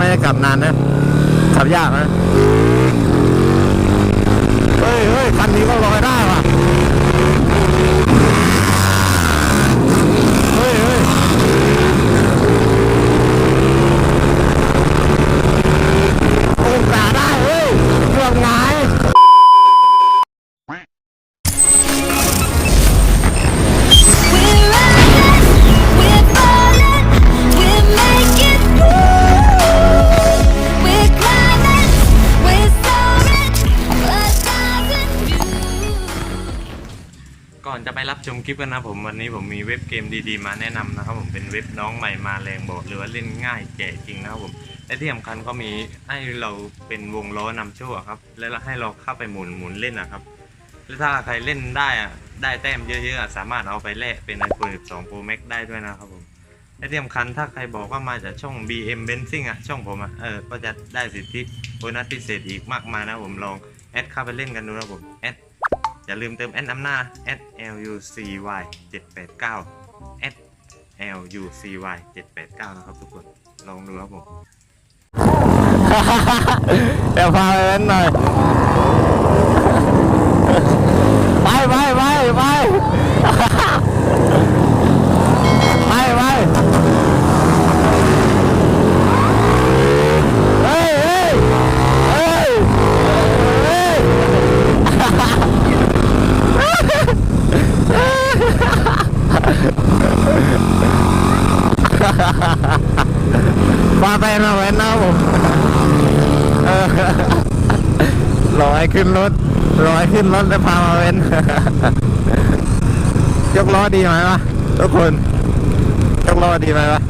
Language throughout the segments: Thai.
ไม่ได้กลับนานนะขับยากนะ ชมคลิปกันนะผมวันนี้ผมมีเว็บเกมดีๆ มาแนะนำนะครับผมเป็นเว็บน้องใหม่มาแรงบอกเลยว่าเล่นง่ายแจ๋จริงนะครับผมและที่สำคัญก็มีให้เราเป็นวงล้อนำโชคครับ แล้วให้เราเข้าไปหมุนหมุนเล่นนะครับและถ้าใครเล่นได้อะได้แต้มเยอะๆ สามารถเอาไปแลกเป็น iPhone 12 Pro Max ได้ด้วยนะครับผมและที่สำคัญถ้าใครบอกว่ามาจากช่อง BM Benzing อะช่องผมอะเออก็จะได้สิทธิโบนัสพิเศษอีกมากมายนะผมลองแอดเข้าไปเล่นกันดูนะผมแอด อย่าลืมเติมแอดน้ำหน้า l u c y 789 l u c y 789 นะครับทุกคนลองดูครับผมเดี๋ยวพาไปเล่นหน่อย ไปไปไปไปไปไปเฮ้ยเฮ้ยเฮ้ยเฮ้ย พาไปหน่อยนะผมเออรอให้ขึ้นรถรอให้ขึ้นรถแล้วพามาเว้น ยกล้อดีไหมวะทุกคน ยกล้อดีไหมวะ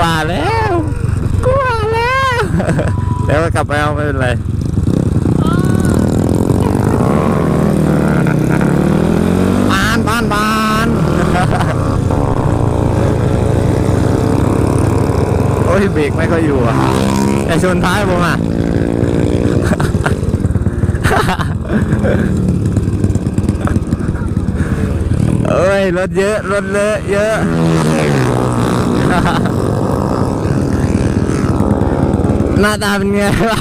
ว่าแล้วกูว่าแล้วเดี๋ยวกลับไปเอาไม่เป็นไรบานบานบาน โอ้ ยเบรกไม่ค่อยอยู่อะแต่ชนท้ายผมอะเอ้ยรถเยอะรถเลอะเยอะหน้าตาเป็นไงวะ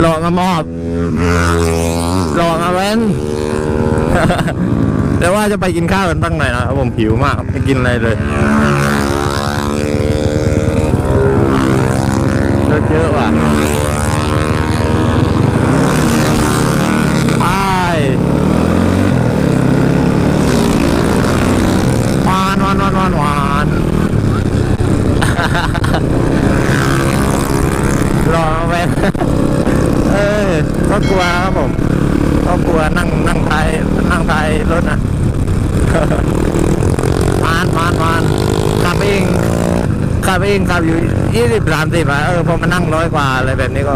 หลอกมามอบหลอกมาเว้น แต่ว่าจะไปกินข้าวกันบ้างหนนะครับผมหิวมากไม่กินอะไรเลยเยอะว่ะไปหวานหวานหวานหวานหวานรอไว้เออก็กลัวครับผมก็กลัวนั่งนั่งท้าย นั่งท้ายรถนะมานมานมานขับเองขับเองขับอยู่ยี่สิบสามสิบอะเออพอมานั่งร้อยกว่าอะไรแบบนี้ก็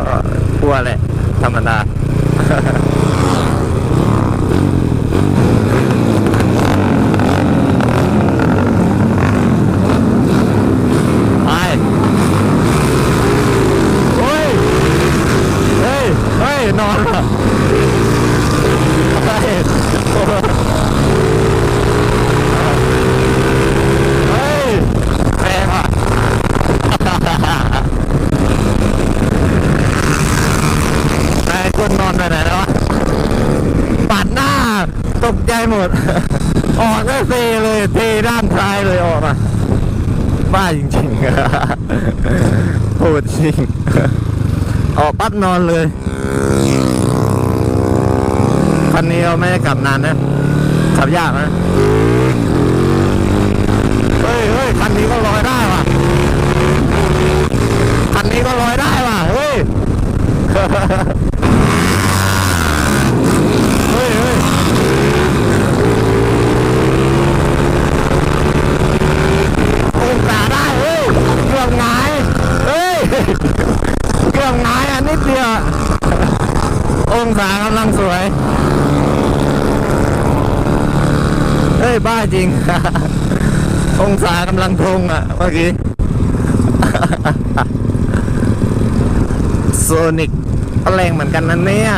กลัวแหละธรรมดา ไปเฮ้ย เฮ้ย เฮ้ย นอนเหรอเฮ้ยโอ้โหเฮ้ยแรงว่ะ นายคนนอนไปไหนแล้ววะปัดหน้า ตกใจ หมด ออกก็เซเลยเทด้านซ้ายเลยออกมาบ้าจริงๆโหดจริง ออกปั๊บนอนเลยคันนี้เราไม่ได้กลับนานนะขับยากนะเฮ้ยเฮ้ยคันนี้ก็ลอยได้ว่ะคันนี้ก็ลอยได้ว่ะเฮ้ย เฮ้ยเฮ้ยองศาได้เฮ้ยเกือบหงาย เฮ้ย เกือบหงายอันนิดเดียว องศากำลังสวย เฮ้ย บ้าจริง องศากำลังทงอะ เมื่อกี้โซนิกแรงเหมือนกันนั่นเนี่ย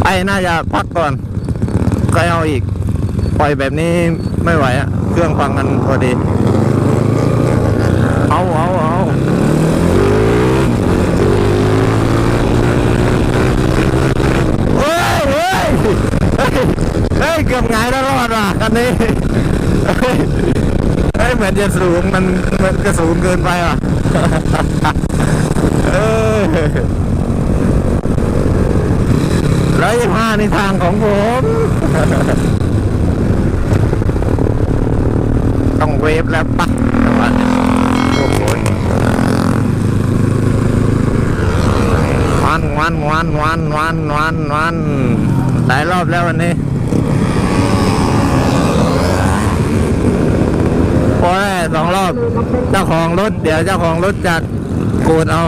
ไปน่าจะพักก่อนใครเอาอีก ปล่อยแบบนี้ไม่ไหวอะเครื่องฟังกันพอดี เอาเอาเอาเฮ้ยเฮ้ยเฮ้ยเฮ้ยเกือบหงายแล้วรอดว่ะ คันนี้เฮ้ยเฮ้ยเหมือนจะสูงมันมันจะสูงเกินไปว่ะเออร้อยห้าในทางของผม ต้องเวฟแล้วปะจังหวะนี้โอ้โหวันวันวันวันวันวันวันหลายรอบแล้ววันนี้พอได้ สองรอบ เจ้าของรถ เดี๋ยวเจ้าของรถจัดโกนเอา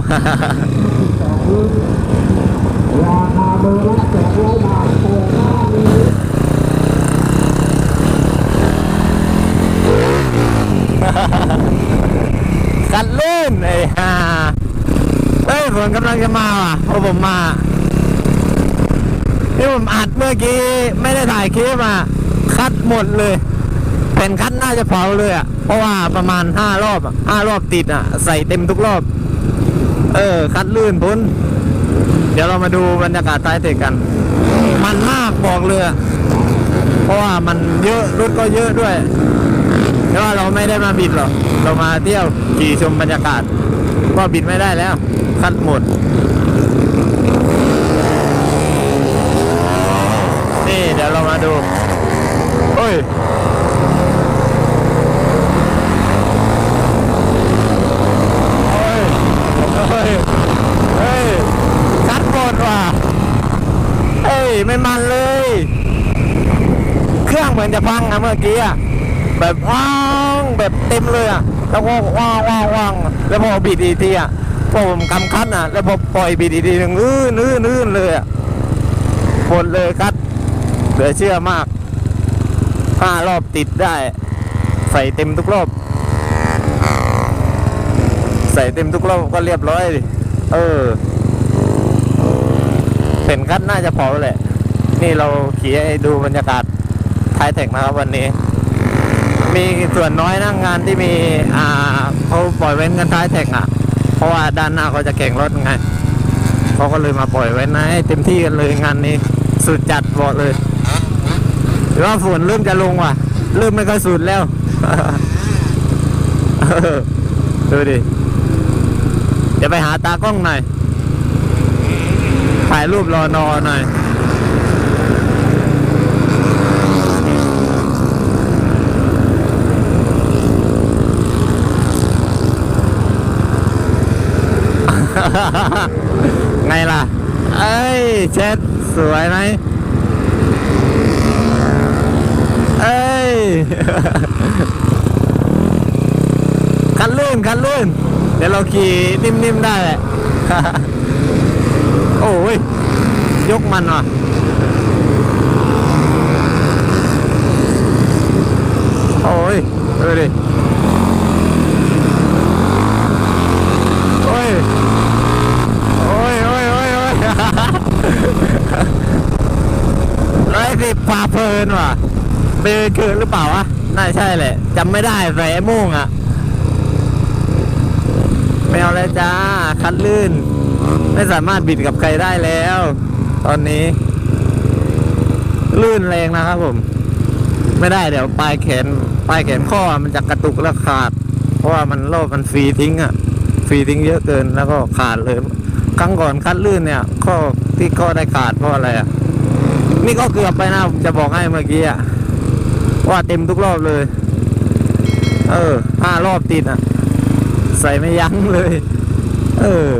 กันลื่นไอ้ห่าเฮ้ยฝนกำลังจะมาว่ะเพราะผมมาที่ผมอัดเมื่อกี้ ไม่ได้ถ่ายคลิปอะ คัดหมดเลย เป็นคัดน่าจะเผาเลยอะ เพราะว่าประมาณห้ารอบอะห้ารอบติดอะ ใส่เต็มทุกรอบ เออ คัดลื่นพ้น เดี๋ยวเรามาดูบรรยากาศใต้เตะกัน มันมากบอกเลยเพราะว่ามันเยอะรถก็เยอะด้วยแต่ว่าเราไม่ได้มาบิดหรอก เรามาเที่ยวขี่ชมบรรยากาศ ก็บิดไม่ได้แล้ว คัดหมด นี่เดี๋ยวเรามาดูโอ้ย โอ้ยเฮ้ย เฮ้ย คัดหมดว่ะ เฮ้ย ไม่มันเลย เครื่องเหมือนจะพังอะเมื่อกี้อะแบบว้างแบบเต็มเลยอะแล้วก็ว้างว้างว้างแล้วพอบิดอีกทีอะพอผมกำคัดอะแล้วพอปล่อยบิดอีกทีหนึงอื้อนื้อนื้อเลยอะหมดเลยคัดเหลือเชื่อมากห้ารอบติดได้ ใส่เต็มทุกรอบ ใส่เต็มทุกรอบก็เรียบร้อย เออ เป็นคัดน่าจะพอแหละ นี่เราขี่ให้ดูบรรยากาศท้ายแท็กนะครับวันนี้ มีส่วนน้อยนะงานที่มีอ่าเขาปล่อยเว้นกันท้ายแท็กอะ เพราะว่าด้านหน้าเขาจะแข่งรถไงเขาก็เลยมาปล่อยเว้นนะให้เต็มที่กันเลยงานนี้สุดจัดบอกเลยหรือว่าฝนเริ่มจะลงว่ะ เริ่มไม่ค่อยสุดแล้วดูดิ เดี๋ยวไปหาตากล้องหน่อย ถ่ายรูปรอนอหน่อยไงล่ะ เอ้ยเช็ดสวยไหมเอ้ยคันลื่นคันลื่น เดี๋ยวเราขี่นิ่มๆได้แหละ โอ้ย ยกมันว่ะโอ้ยดูดิโอ้ย โอ้ยโอ้ยโอ้ยโอ้ยร้อยสิบพาเพลินว่ะเบอร์เกินหรือเปล่าวะ น่าใช่แหละจำไม่ได้ใส่ไอ้โม่งอะไม่เอาแล้วจ้า คันลื่น ไม่สามารถบิดกับใครได้แล้ว ตอนนี้ ลื่นแรงนะครับผม ไม่ได้เดี๋ยวปลายแขนปลายแขนข้อมันจะกระตุกแล้วขาด เพราะว่ามันโลบมันฟรีทิ้งอะฟรีทิ้งเยอะเกินแล้วก็ขาดเลยครั้งก่อนคัดลื่นเนี่ย ข้อที่ข้อได้ขาดเพราะอะไรอะนี่ก็เกือบไปนะผมจะบอกให้เมื่อกี้อะว่าเต็มทุกรอบเลย เออห้ารอบติดอะ ใส่ไม่ยั้งเลย เออ